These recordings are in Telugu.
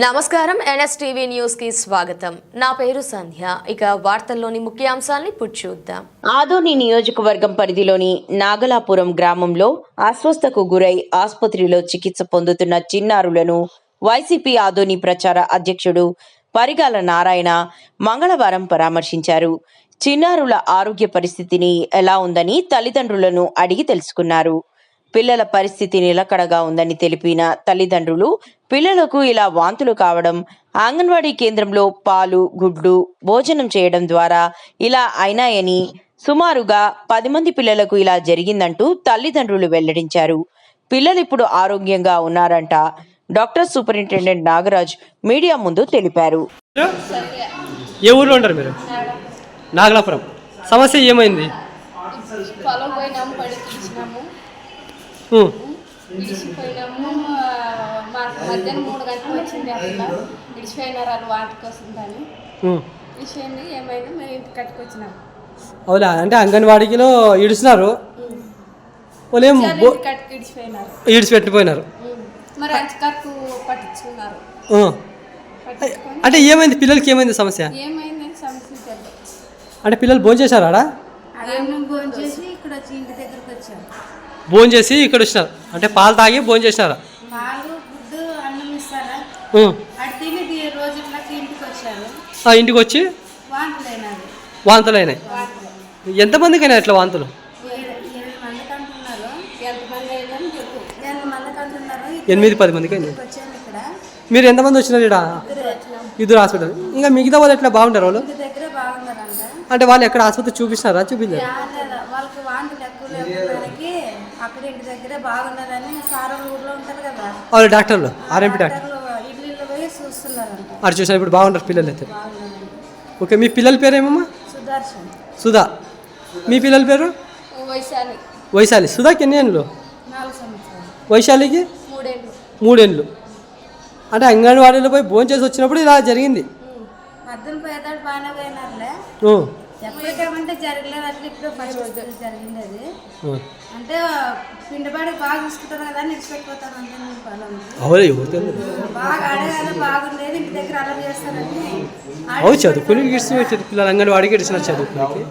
నమస్కారం. ఎన్ఎస్టీవీ న్యూస్కి స్వాగతం. నా పేరు సంధ్య. ఇక వార్తల్లోని ముఖ్యాంశాలని చూద్దాం. ఆదోని నియోజకవర్గం పరిధిలోని నాగలాపురం గ్రామంలో అస్వస్థకు గురై ఆసుపత్రిలో చికిత్స పొందుతున్న చిన్నారులను వైసీపీ ఆదోని ప్రచార అధ్యక్షుడు పరిగాల నారాయణ మంగళవారం పరామర్శించారు. చిన్నారుల ఆరోగ్య పరిస్థితిని ఎలా ఉందని తల్లిదండ్రులను అడిగి తెలుసుకున్నారు. పిల్లల పరిస్థితి నిలకడగా ఉందని తెలిపిన తల్లిదండ్రులు పిల్లలకు ఇలా వాంతులు కావడం అంగన్వాడీ కేంద్రంలో పాలు గుడ్డు భోజనం చేయడం ద్వారా ఇలా అయినాయని సుమారుగా పది మంది పిల్లలకు ఇలా జరిగిందంటూ తల్లిదండ్రులు వెల్లడించారు. పిల్లలు ఇప్పుడు ఆరోగ్యంగా ఉన్నారంట. డాక్టర్ సూపరింటెండెంట్ నాగరాజ్ మీడియా ముందు తెలిపారు. ఏ ఊర్లో ఉంటారు మీరు? నాగలాపురం. సమస్య ఏమైంది? ఉం. ఇడిచిపోయినాము ఆ, మాకు మధ్యాహ్నం మూడు గంటలకు వచ్చింది అట్లా ఇడిచిపోయినారు వాళ్ళు వాటికి వస్తుందని ఉం. విషయాన్ని ఏమైనా మేము ఇంటికి కట్టుకొచ్చినాము అవునా? అంటే అంగన్వాడీలో ఇడుస్తున్నారు వాళ్ళు ఇడిచిపోయినారు ఈడ్చి పెట్టిపోయినారు ఉమ్. మరి అంచుకరకు పట్టించుకున్నారు. ఉం. పట్టించుకొని అంటే ఏమైంది? పిల్లలకి ఏమైంది సమస్య? ఏమైందని సమస్య అంటే పిల్లలు భోజనం చేశారా ఏమో భోజనం చేసి ఇక్కడ వచ్చి ఇంటి దగ్గరకు వచ్చారు భోజనం చేసి ఇక్కడ వచ్చినారు. అంటే పాలు తాగి భోజనం చేసినారా? ఇంటికి వచ్చారు. ఆ, ఇంటికి వచ్చి వాంతులైనది వాంతులు. అయినాయి వాంతులు? ఎంతమందికి అయినాయి అట్లా వాంతులు ఎనిమిది పది మందికి అయినాయి మీరు ఎంతమంది వచ్చినారు ఇక్కడ? ఇద్దరు హాస్పిటల్. ఇంకా మిగతా వాళ్ళు ఎట్లా బాగుంటారు వాళ్ళు? అంటే వాళ్ళు ఎక్కడ ఆసుపత్రి చూపిస్తున్నారా? చూపించారు? వాళ్ళకి వాంతులు ఎక్కువ లేకపోవడానికి ఇంటి దగ్గరే బాగున్నదని సార్ ఊర్లో ఉంటారు కదా. వాళ్ళు డాక్టర్లు ఆర్ఎంపీ డాక్టర్. డాక్టర్లు ఇల్లు పోయి చూస్తున్నారంట. అది చూసిన ఇప్పుడు బాగుంటారు పిల్లలు అయితే. ఓకే మీ పిల్లల పేరు ఏమమ్మా సుదర్శన్. సుధా. మీ పిల్లల పేరు? వైశాలి. వైశాలి. సుధాకి ఎన్ని ఏళ్ళు? వైశాలికి? మూడేళ్ళు. మూడేళ్ళు. అంటే అంగన్వాడీలో పోయి భోజనం చేసి వచ్చినప్పుడు ఇలా జరిగింది. ఎప్పటికేమంటే జరగలేదు అట్లా ఇప్పుడు ఫస్ట్ జరిగింది అది. అంటే పిండిపాడి బాగా చూసుకుంటారు కదా అని నేను అవును ఎవరు తెలియదు బాగా అడగాలి బాగుండేది ఇంటి దగ్గర అలా చేస్తారని అవు చదువుకుని పిల్లలు అంగన్వాడికి ఇడిచినారు చదువుకునికి.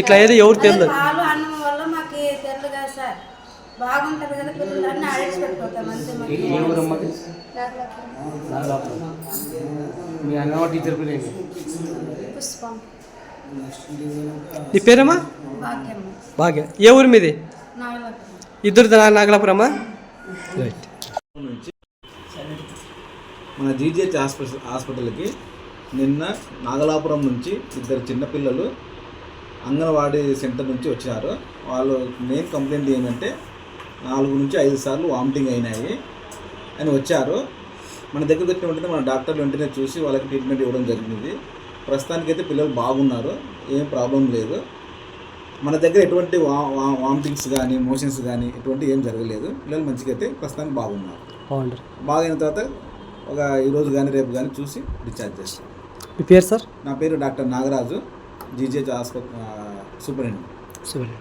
ఇట్లా ఏదో ఎవరు తెలియదు పాలు అన్నం వల్ల మాకు తెలియదు కదా సార్. బాగుంటుంది కదా పిల్లలు అన్నీ ఆడేసి పెట్టిపోతాం అంతే మాకు. మీ అంగన్వాడీ టీచర్ పుష్పం. నీ పేరమ్మా? భాగ్యం భాగ్య. ఏ ఊరు మీది? ఇద్దరు నాగలాపురమ్మా రైట్ మన జీజీహెచ్ హాస్పిటల్ హాస్పిటల్కి నిన్న నాగలాపురం నుంచి ఇద్దరు చిన్నపిల్లలు అంగన్వాడీ సెంటర్ నుంచి వచ్చినారు. వాళ్ళు మెయిన్ కంప్లైంట్ ఏంటంటే నాలుగు నుంచి ఐదు సార్లు వామిటింగ్ అయినాయి అని వచ్చారు. మన దగ్గరికి వచ్చిన వెంటనే మన డాక్టర్లు వెంటనే చూసి వాళ్ళకి ట్రీట్మెంట్ ఇవ్వడం జరిగింది. ప్రస్తుతానికైతే పిల్లలు బాగున్నారు ఏం ప్రాబ్లం లేదు. మన దగ్గర ఎటువంటి వా వామిటింగ్స్ కానీ మోషన్స్ కానీ ఎటువంటి ఏం జరగలేదు. పిల్లలు మంచిగా అయితే ప్రస్తుతానికి బాగున్నారు. బాగైన తర్వాత ఒక ఈరోజు కానీ రేపు కానీ చూసి డిశ్చార్జ్ చేస్తాం. మీ పేరు సార్? నా పేరు doctor Nagaraju GJH hospital superintendent. Super